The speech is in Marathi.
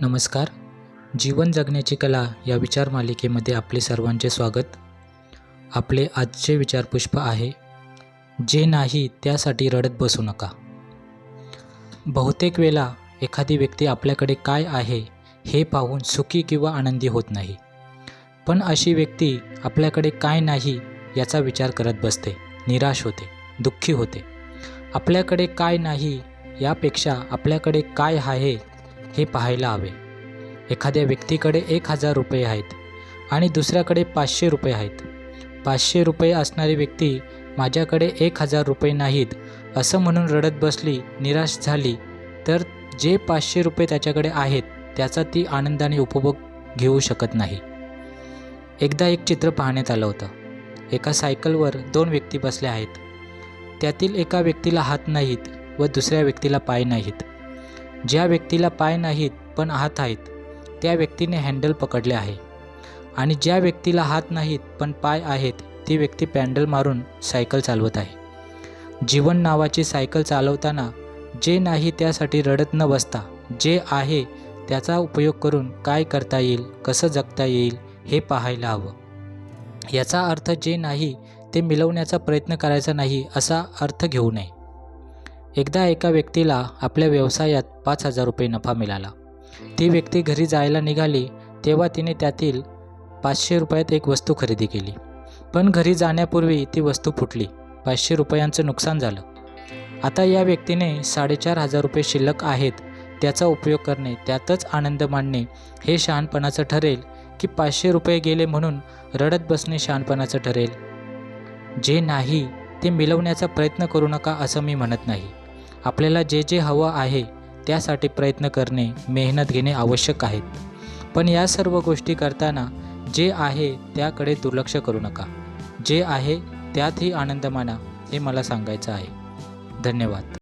नमस्कार. जीवन जगण्याची कला या विचार मालिकेमध्ये आपले सर्वांचे स्वागत. आपले आजचे विचारपुष्प आहे जे नाही त्यासाठी रडत बसू नका. बहुतेक वेळा एखादी व्यक्ती आपल्याकडे काय आहे हे पाहून सुखी किंवा आनंदी होत नाही. पण अशी व्यक्ती आपल्याकडे काय नाही याचा विचार करत बसते निराश होते दुःखी होते. आपल्याकडे काय नाही यापेक्षा आपल्याकडे काय आहे हे पाहायला हवे. एखाद्या व्यक्तीकडे एक हजार रुपये आहेत आणि दुसऱ्याकडे पाचशे रुपये आहेत. पाचशे रुपये असणारी व्यक्ती माझ्याकडे एक हजार रुपये नाहीत असं म्हणून रडत बसली निराश झाली तर जे पाचशे रुपये त्याच्याकडे आहेत त्याचा ती आनंदाने उपभोग घेऊ शकत नाही. एकदा एक चित्र पाहण्यात आलं होतं. एका सायकलवर दोन व्यक्ती बसल्या आहेत. त्यातील एका व्यक्तीला हात नाहीत व दुसऱ्या व्यक्तीला पाय नाहीत. ज्या व्यक्तीला पाय नाहीत पण हात आहेत त्या व्यक्तीने हँडल पकडले आहे. आणि ज्या व्यक्तीला हात नाहीत पण पाय आहेत ती व्यक्ती पॅन्डल मारून सायकल चालवत आहे. जीवन नावाची सायकल चालवताना जे नाही त्यासाठी रडत न बसता जे आहे त्याचा उपयोग करून काय करता येईल कसं जगता येईल हे पाहायला हवं. याचा अर्थ जे नाही ते मिळवण्याचा प्रयत्न करायचा नाही असा अर्थ घेऊ नये. एकदा एका व्यक्तीला आपल्या व्यवसायात पाच हजार रुपये नफा मिळाला. ती व्यक्ती घरी जायला निघाली तेव्हा तिने त्यातील पाचशे रुपयात एक वस्तू खरेदी केली. पण घरी जाण्यापूर्वी ती वस्तू फुटली. पाचशे रुपयांचं नुकसान झालं. आता या व्यक्तीने साडेचार हजार रुपये शिल्लक आहेत त्याचा उपयोग करणे त्यातच आनंद मानणे हे शहाणपणाचं ठरेल की पाचशे रुपये गेले म्हणून रडत बसणे शहाणपणाचं ठरेल. जे नाही ते मिळवण्याचा प्रयत्न करू नका असं मी म्हणत नाही. आपल्याला जे जे हवं आहे त्यासाठी प्रयत्न करणे मेहनत घेणे आवश्यक आहेत पण या सर्व गोष्टी करताना जे आहे त्याकडे दुर्लक्ष करू नका. जे आहे त्यातही आनंद माना हे मला सांगायचं आहे. धन्यवाद.